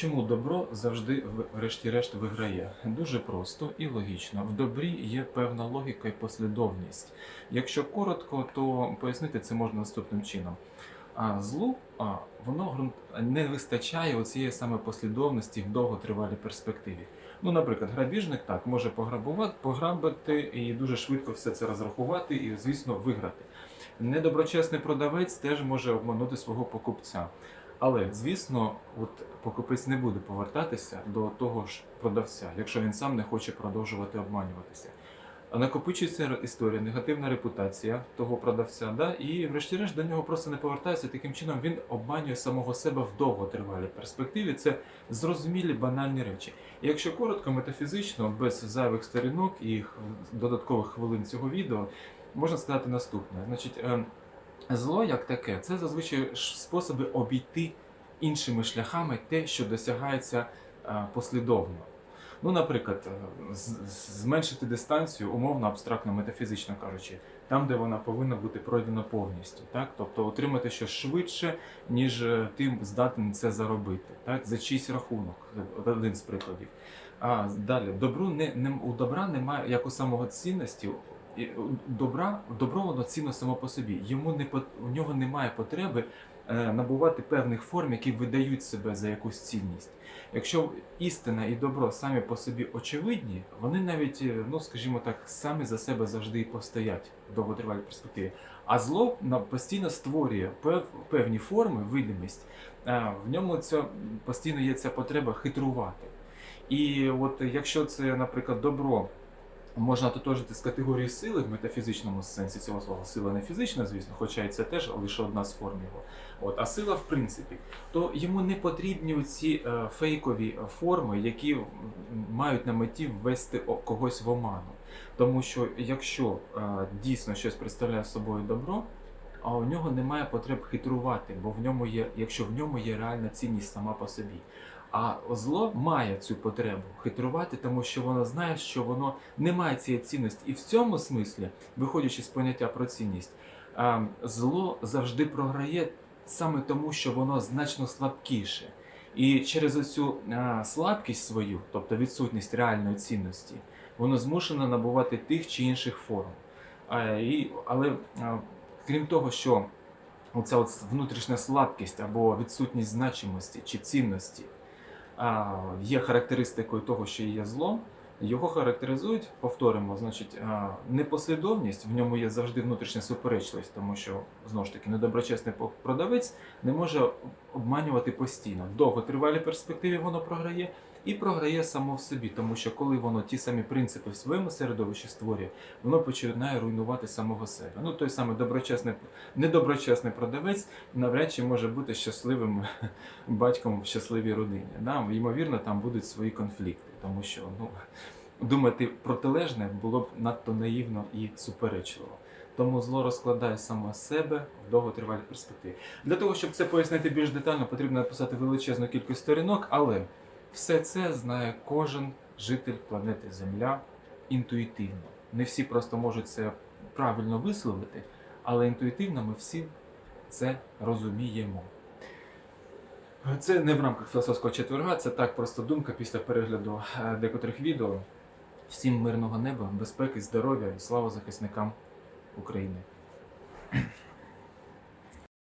Чому добро завжди врешті-решт виграє? Дуже просто і логічно. В добрі є певна логіка і послідовність. Якщо коротко, то пояснити це можна наступним чином. А злу а, воно не вистачає оцієї саме послідовності в довготривалій перспективі. Ну, наприклад, грабіжник так може пограбувати, пограбити і дуже швидко все це розрахувати і, звісно, виграти. Недоброчесний продавець теж може обманути свого покупця. Але, звісно, от покупець не буде повертатися до того ж продавця, якщо він сам не хоче продовжувати обманюватися. А накопичується історія, негативна репутація того продавця, да? і врешті-решт до нього просто не повертається. Таким чином він обманює самого себе в довготривалій перспективі. Це зрозумілі банальні речі. І якщо коротко, метафізично, без зайвих сторінок і додаткових хвилин цього відео, можна сказати наступне. Значить, е, Зло як таке, це зазвичай способи обійти іншими шляхами те, що досягається е, послідовно. Ну, наприклад, е, зменшити дистанцію, умовно, абстрактно, метафізично кажучи, там, де вона повинна бути пройдена повністю. Так? Тобто отримати щось швидше, ніж е, ти здатен це заробити. Так? За чийсь рахунок, один з прикладів. А далі, добру не, не, у добра немає як у самого цінності. У добра, добро воно цінно само по собі. Йому не у нього немає потреби е, набувати певних форм, які видають себе за якусь цінність. Якщо істина і добро самі по собі очевидні, вони навіть, е, ну скажімо так, самі за себе завжди і постоять в довготривалій перспективі. А зло постійно створює певні форми, видимість. Е, В ньому ця, постійно є ця потреба хитрувати. І от якщо це, наприклад, добро можна ототожити з категорії сили в метафізичному сенсі цього слова. Сила не фізична, звісно, хоча і це теж лише одна з форм його. От, а сила, в принципі, то йому не потрібні ці е, фейкові форми, які мають на меті ввести когось в оману. Тому що якщо е, дійсно щось представляє собою добро, а у нього немає потреб хитрувати, бо в ньому є, якщо в ньому є реальна цінність сама по собі. А зло має цю потребу хитрувати, тому що воно знає, що воно не має цієї цінності. І в цьому смислі, виходячи з поняття про цінність, зло завжди програє саме тому, що воно значно слабкіше. І через оцю слабкість свою, тобто відсутність реальної цінності, воно змушено набувати тих чи інших форм. Але крім того, що оця от внутрішня слабкість або відсутність значимості чи цінності є характеристикою того, що є зло, його характеризують, повторимо, значить, непослідовність, в ньому є завжди внутрішня суперечливість, тому що знову ж таки недоброчесний продавець не може обманювати постійно. В довготривалій перспективі воно програє і програє само в собі, тому що коли воно ті самі принципи в своєму середовищі створює, воно починає руйнувати самого себе. Ну той самий доброчесний, недоброчесний продавець навряд чи може бути щасливим батьком в щасливій родині. Да? Ймовірно, там будуть свої конфлікти, тому що ну, думати протилежне було б надто наївно і суперечливо. Тому зло розкладає саме себе в довготривалій перспективі. Для того, щоб це пояснити більш детально, потрібно написати величезну кількість сторінок, але все це знає кожен житель планети Земля інтуїтивно. Не всі просто можуть це правильно висловити, але інтуїтивно ми всі це розуміємо. Це не в рамках філософського четверга, це так просто думка після перегляду е, декотрих відео. Всім мирного неба, безпеки, здоров'я і слава захисникам України.